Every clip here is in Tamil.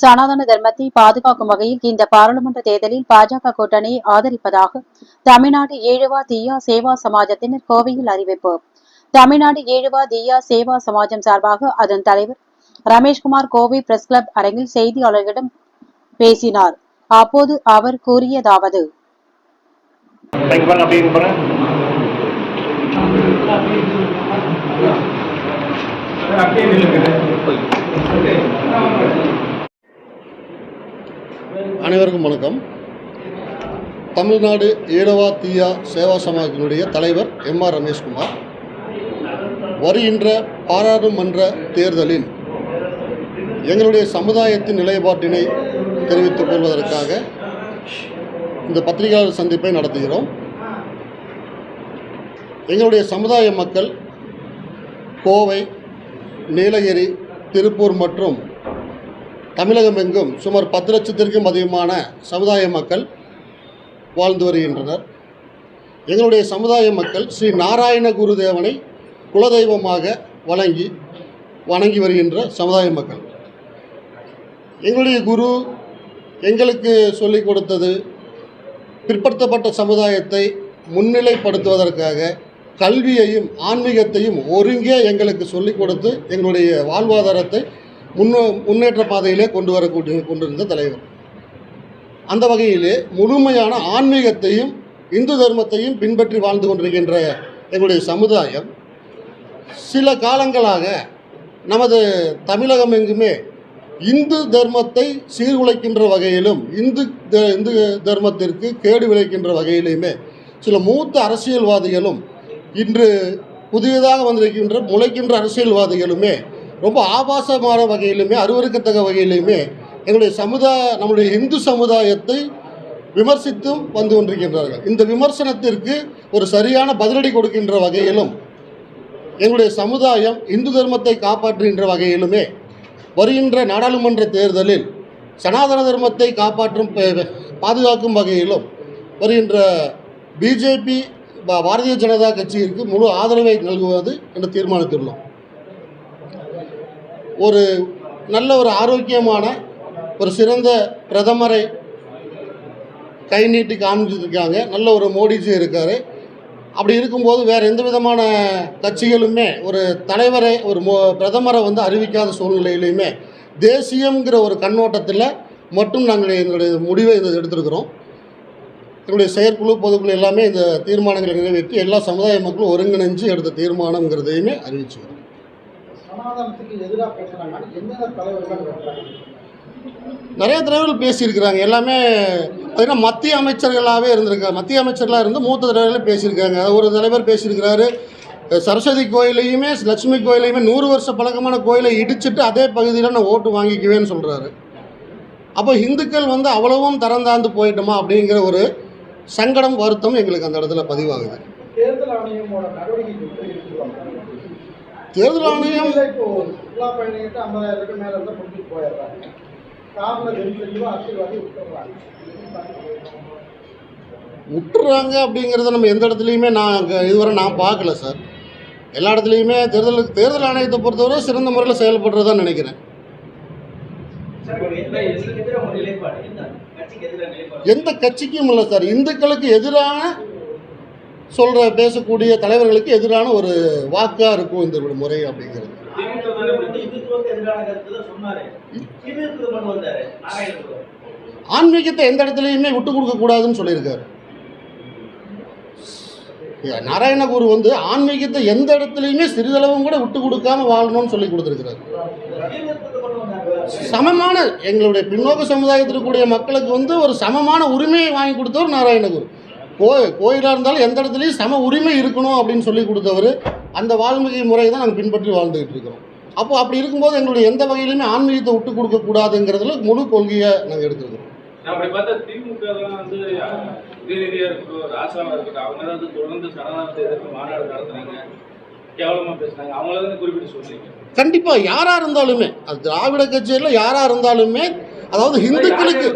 சனாதன தர்மத்தை பாதுகாக்கும் வகையில் இந்த பாராளுமன்ற தேர்தலில் பாஜக கூட்டணியை ஆதரிப்பதாக தமிழ்நாடு ஈழுவா தீயா சேவா சமாஜத்தினர் கோவையில் அறிவிப்பு. தமிழ்நாடு ஈழுவா தீயா சேவா சமாஜம் சார்பாக அதன் தலைவர் ரமேஷ்குமார் கோவை பிரஸ் கிளப் அரங்கில் செய்தியாளர்களிடம் பேசினார். அப்போது அவர் கூறியதாவது. அப்படியே அனைவருக்கும் வணக்கம். தமிழ்நாடு ஈழவா தீயா சேவா சமாஜத்தினுடைய தலைவர் எம் ஆர் ரமேஷ்குமார். வருகின்ற பாராளுமன்ற தேர்தலில் எங்களுடைய சமுதாயத்தின் நிலைப்பாட்டினை தெரிவித்துக் கொள்வதற்காக இந்த பத்திரிகையாளர் சந்திப்பை நடத்துகிறோம். எங்களுடைய சமுதாய மக்கள் கோவை நீலகிரி திருப்பூர் மற்றும் தமிழகம் எங்கும் சுமார் பத்து லட்சத்திற்கும் அதிகமான சமுதாய மக்கள் வாழ்ந்து வருகின்றனர். எங்களுடைய சமுதாய மக்கள் ஸ்ரீ நாராயண குருதேவனை குலதெய்வமாக வழங்கி வணங்கி வருகின்ற சமுதாய மக்கள். எங்களுடைய குரு எங்களுக்கு சொல்லிக் கொடுத்தது பிற்படுத்தப்பட்ட சமுதாயத்தை முன்னிலைப்படுத்துவதற்காக கல்வியையும் ஆன்மீகத்தையும் ஒருங்கே எங்களுக்கு சொல்லிக் கொடுத்து எங்களுடைய வாழ்வாதாரத்தை முன்னோ முன்னேற்ற பாதையிலே கொண்டு வரக்கூடிய கொண்டிருந்த தலைவர். அந்த வகையிலே முழுமையான ஆன்மீகத்தையும் இந்து தர்மத்தையும் பின்பற்றி வாழ்ந்து கொண்டிருக்கின்ற எங்களுடைய சமுதாயம் சில காலங்களாக நமது தமிழகம் எங்குமே இந்து தர்மத்தை சீர்குலைக்கின்ற வகையிலும் இந்து த- இந்து தர்மத்திற்கு கேடு விளைக்கின்ற வகையிலுமே சில மூத்த அரசியல்வாதிகளும் இன்று புதியதாக வந்திருக்கின்ற முளைக்கின்ற அரசியல்வாதிகளுமே ரொம்ப ஆபாசமான வகையிலுமே அருவருக்கத்தக்க வகையிலுமே எங்களுடைய சமுதாய நம்முடைய இந்து சமுதாயத்தை விமர்சித்தும் வந்து கொண்டிருக்கின்றார்கள். இந்த விமர்சனத்திற்கு ஒரு சரியான பதிலடி கொடுக்கின்ற வகையிலும் எங்களுடைய சமுதாயம் இந்து தர்மத்தை காப்பாற்றுகின்ற வகையிலுமே வருகின்ற நாடாளுமன்ற தேர்தலில் சனாதன தர்மத்தை காப்பாற்றும் பாதுகாக்கும் வகையிலும் வருகின்ற பிஜேபி பாரதிய ஜனதா கட்சியிற்கு முழு ஆதரவை நல்குவது என்று தீர்மானித்துள்ளோம். ஒரு நல்ல ஒரு ஆரோக்கியமான ஒரு சிறந்த பிரதமரை கை நீட்டி காமிச்சிருக்காங்க. நல்ல ஒரு மோடிஜி இருக்கார். அப்படி இருக்கும்போது வேறு எந்த விதமான கட்சிகளுமே ஒரு தலைவரை ஒரு மோ பிரதமரை வந்து அறிவிக்காத சூழ்நிலையிலையுமே தேசியங்கிற ஒரு கண்ணோட்டத்தில் மட்டும் நாங்கள் எங்களுடைய முடிவை இதை எடுத்திருக்கிறோம். எங்களுடைய செயற்குழு பொதுக்குழு எல்லாமே இந்த தீர்மானங்களை நிறைவேற்றி எல்லா சமுதாய மக்களும் ஒருங்கிணைஞ்சு எடுத்த தீர்மானங்கிறதையுமே அறிவிச்சுக்கிறோம். சனாதனத்துக்கு எதிராக பேசுறாங்க. எந்தெந்த தலைவர்கள் பேசுறாங்க நிறைய தலைவர்கள் பேசியிருக்கிறாங்க. எல்லாமே பார்த்தீங்கன்னா மத்திய அமைச்சர்களாகவே இருந்திருக்காங்க. மத்திய அமைச்சர்களாக இருந்து மூத்த தலைவர்களே பேசியிருக்காங்க. ஒரு தலைவர் பேசியிருக்கிறாரு. சரஸ்வதி கோயிலையுமே லட்சுமி கோயிலையுமே நூறு வருஷ பழக்கமான கோயிலை இடிச்சிட்டு அதே பகுதியில் நான் ஓட்டு வாங்கிக்குவேன்னு சொல்கிறாரு அப்போ இந்துக்கள் வந்து அவ்வளவும் தரந்தாந்து போயிட்டோமா அப்படிங்கிற ஒரு சங்கடம் வருத்தம் எங்களுக்கு அந்த இடத்துல பதிவாகுது. தேர்தல் ஆணையமோட நடவடிக்கை தேர்தல் ஆணையம் இப்போ சுற்றுலா பயணிகிட்ட ஐம்பதாயிரம் ரூபாய் மேல இருந்தா பிடிச்சிட்டு போயிடுறாங்க. காரணம் தெரிஞ்சோ அரசியல்வாதி விட்டுறாங்க விட்டுறாங்க அப்படிங்கிறத நம்ம எந்த இடத்துலையுமே நான் அங்க இதுவரை நான் பார்க்கல சார். எல்லா இடத்துலையுமே தேர்தல் தேர்தல் ஆணையத்தை பொறுத்தவரை சிறந்த முறையில் செயல்படுறதா நினைக்கிறேன். எந்த கட்சிக்கும் இல்லை சார். இந்துக்களுக்கு எதிரான சொல்கிற பேசக்கூடிய தலைவர்களுக்கு எதிரான ஒரு வாக்காக இருக்கும் இந்த ஒரு முறை அப்படிங்கிறது. ஆன்மீகத்தை எந்த இடத்துலையுமே விட்டு கொடுக்கக்கூடாதுன்னு சொல்லியிருக்காரு. நாராயணகுரு வந்து ஆன்மீகத்தை எந்த இடத்துலையுமே சிறிதளவும் கூட விட்டு கொடுக்காம வாழணும்னு சொல்லி கொடுத்துருக்கிறார். சமமான எங்களுடைய பின்னோக்க சமுதாயத்தில் இருக்கக்கூடிய மக்களுக்கு வந்து ஒரு சமமான உரிமையை வாங்கி கொடுத்தவர் நாராயணகுரு கோ கோயிலாக இருந்தாலும் எந்த இடத்துலையும் சம உரிமை இருக்கணும் அப்படின்னு சொல்லி கொடுத்தவர் அந்த வாழ்க்கை முறையை தான் நாங்கள் பின்பற்றி வாழ்ந்துகிட்டு இருக்கிறோம். அப்போ அப்படி இருக்கும்போது எங்களுடைய எந்த வகையிலுமே ஆன்மீகத்தை விட்டு கொடுக்கக்கூடாதுங்கிறதுல முழு கொள்கையை நாங்கள் எடுத்துருக்கோம் அப்படி பார்த்தா திமுக எல்லாம் வந்து உதயநிதியா இருக்கட்டும் ராசாவா இருக்கட்டும். அவங்க தான் வந்து தொடர்ந்து சனாதனத்தை எதிர்த்து மாநாடு நடத்துனாங்க கேவலமா பேசுனாங்க அவங்கள தான் குறிப்பிட்டு சொல்றீங்க. கண்டிப்பாக யாராக இருந்தாலுமே அது திராவிட கட்சியில் யாராக இருந்தாலுமே அதாவது ஹிந்துக்களுக்கு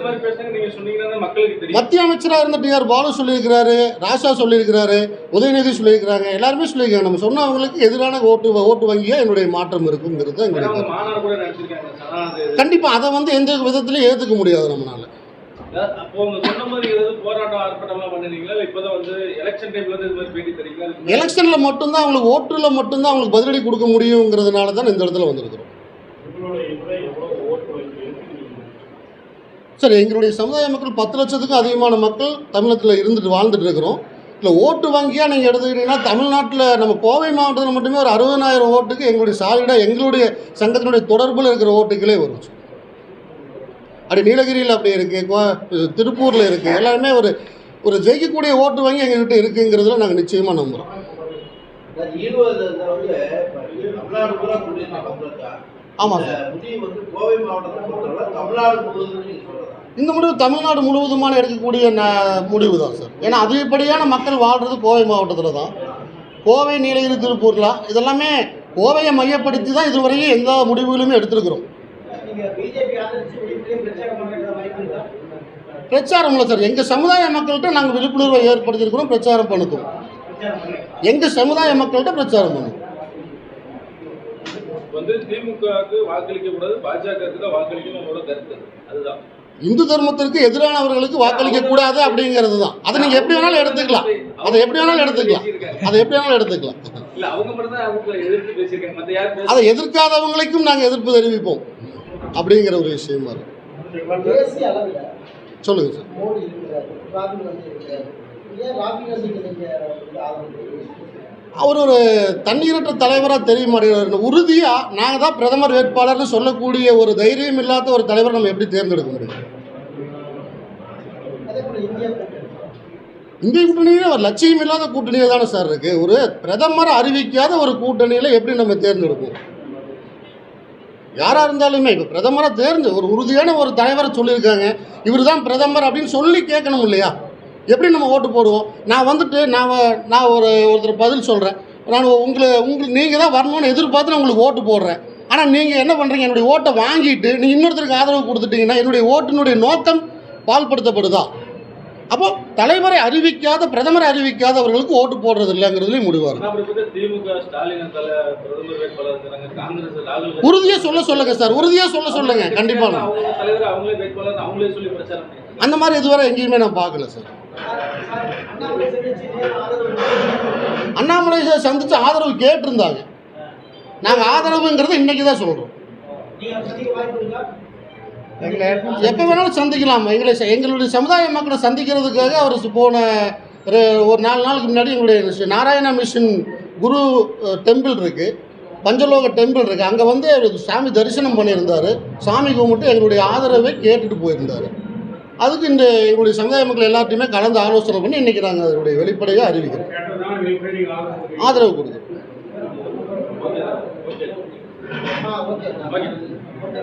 மத்திய அமைச்சராக இருந்த டிஆர் பாலு சொல்லியிருக்கிறாரு ராசா சொல்லியிருக்கிறாரு உதயநிதி சொல்லியிருக்கிறாங்க எல்லாருமே சொல்லியிருக்காங்க. நம்ம சொன்னவங்களுக்கு எதிரான ஓட்டு ஓட்டு வங்கியாக என்னுடைய மாற்றம் இருக்குங்கிறது எங்களுடைய கண்டிப்பாக அதை வந்து எந்த விதத்திலையும் ஏற்றுக்க முடியாது நம்மளால. சொன்ன எலெக்ஷனில் மட்டும்தான் அவங்களுக்கு ஓட்டில் மட்டும்தான் அவங்களுக்கு பதிலடி கொடுக்க முடியுங்கிறதுனால தான் இந்த இடத்துல வந்திருக்கிறோம். சரி எங்களுடைய சமுதாய மக்கள் பத்து லட்சத்துக்கும் அதிகமான மக்கள் தமிழகத்தில் இருந்துட்டு வாழ்ந்துட்டு இருக்கிறோம். இல்லை ஓட்டு வங்கியாக நீங்கள் எடுத்துக்கிட்டீங்கன்னா தமிழ்நாட்டில் நம்ம கோவை மாவட்டத்தில் மட்டுமே ஒரு அறுபதனாயிரம் ஓட்டுக்கு எங்களுடைய சாலிடாக எங்களுடைய சங்கத்தினுடைய தொடர்பில் இருக்கிற ஓட்டுகளே வரும். அப்படி நீலகிரியில் அப்படி இருக்குது கோ திருப்பூரில் இருக்குது எல்லாருமே ஒரு ஒரு ஜெயிக்கக்கூடிய ஓட்டு வங்கி எங்ககிட்ட இருக்குங்கிறதுல நாங்கள் நிச்சயமாக நம்புகிறோம் ஆமாம். சார் கோவை மாவட்டத்தை தமிழ்நாடு முழுவதும் இந்த முடிவு தமிழ்நாடு முழுவதுமான எடுக்கக்கூடிய ந- முடிவு தான் சார். ஏன்னா அதிகப்படியான மக்கள் வாழ்கிறது கோவை மாவட்டத்தில் தான். கோவை நீலகிரி திருப்பூர்லாம் இதெல்லாமே கோவையை மையப்படுத்தி தான் இதுவரையும் எந்த முடிவுகளுமே எடுத்திருக்கிறோம். பிரச்சாரம் இல்லை சார். எங்கள் சமுதாய மக்கள்கிட்ட நாங்கள் விழிப்புணர்வை ஏற்படுத்தியிருக்கிறோம் பிரச்சாரம் பண்ணுங்க எங்கள் சமுதாய மக்கள்கிட்ட பிரச்சாரம் பண்ணுவோம் வந்து திமுகவுக்கு வாக்களிக்க கூடாது பாஜகவுக்கு தான் வாக்களிக்கணும் உங்களோட கருத்து. அதுதான். இந்து தர்மத்திற்கு எதிரானவர்களுக்கு வாக்களிக்க கூடாது அப்படிங்கிறது தான் அதை நீங்கள் எப்படி வேணாலும் எடுத்துக்கலாம். அதை எப்படி வேணாலும் எடுத்துக்கலாம். அதை எப்படி வேணாலும் எடுத்துக்கலாம். அதை எதிர்க்காதவங்களுக்கும் நாங்கள் எதிர்ப்பு தெரிவிப்போம். அப்படிங்கிற ஒரு விஷயமா இருக்கு. சொல்லுங்க சார் அவர் ஒரு தண்ணீரற்ற தலைவராக தெரிய மாட்டேங்கிறார். உறுதியாக நாங்கள் தான் பிரதமர் வேட்பாளர்னு சொல்லக்கூடிய ஒரு தைரியம் இல்லாத ஒரு தலைவரை நம்ம எப்படி தேர்ந்தெடுக்க முடியும்? இந்திய கூட்டணியில் ஒரு லட்சியம் இல்லாத கூட்டணியில் தானே சார் இருக்குது ஒரு பிரதமர் அறிவிக்காத ஒரு கூட்டணியில் எப்படி நம்ம தேர்ந்தெடுப்போம்? யாராக இருந்தாலுமே இப்போ பிரதமரை தேர்ந்து ஒரு உறுதியான ஒரு தலைவரை சொல்லியிருக்காங்க. இவர் தான் பிரதமர் அப்படின்னு சொல்லி கேட்கணும் இல்லையா? எப்படி நம்ம ஓட்டு போடுவோம்? நான் வந்துட்டு நான் நான் ஒரு ஒருத்தர் பதில் சொல்கிறேன் நான் உங்களை உங்களுக்கு நீங்கள் தான் வரணும்னு எதிர்பார்த்து நான் உங்களுக்கு ஓட்டு போடுறேன். ஆனால் நீங்கள் என்ன பண்ணுறீங்க என்னுடைய ஓட்டை வாங்கிட்டு நீங்கள் இன்னொருத்தருக்கு ஆதரவு கொடுத்துட்டீங்கன்னா என்னுடைய ஓட்டினுடைய நோக்கம் பால்படுத்தப்படுதா? அப்போ தலைவரை அறிவிக்காத பிரதமரை அறிவிக்காதவர்களுக்கு ஓட்டு போடுறது இல்லைங்கிறதுலையும் காந்தி உறுதியாக சொல்ல சொல்லுங்க சார் உறுதியாக சொல்ல சொல்லுங்க கண்டிப்பாக அந்த மாதிரி இதுவரை எங்கேயுமே நான் பார்க்கல சார். அண்ணாமலை சார் சந்திச்சு ஆதரவு கேட்டிருந்தாங்க. நாங்கள் ஆதரவுங்கிறத இன்னைக்கு தான் சொல்கிறோம் எப்போ வேணாலும் சந்திக்கலாம்? எங்களை ச- எங்களுடைய சமுதாய மக்களை சந்திக்கிறதுக்காக அவர் போன ஒரு ஒரு நாலு நாளுக்கு முன்னாடி எங்களுடைய நாராயண மிஷன் குரு டெம்பிள் இருக்குது பஞ்சலோக டெம்பிள் இருக்குது அங்கே வந்து அவர் சாமி தரிசனம் பண்ணியிருந்தார். சாமி கும்பிட்டு எங்களுடைய ஆதரவை கேட்டுட்டு போயிருந்தார். அதுக்கு இந்த எங்களுடைய சமுதாய மக்கள் எல்லாத்தையுமே கலந்து ஆலோசனை பண்ணி இன்றைக்கி நாங்கள் அதனுடைய வெளிப்படையாக அறிவிக்கிறோம். ஆதரவு கொடுக்குறோம். ஆ ஓகே ஓகே.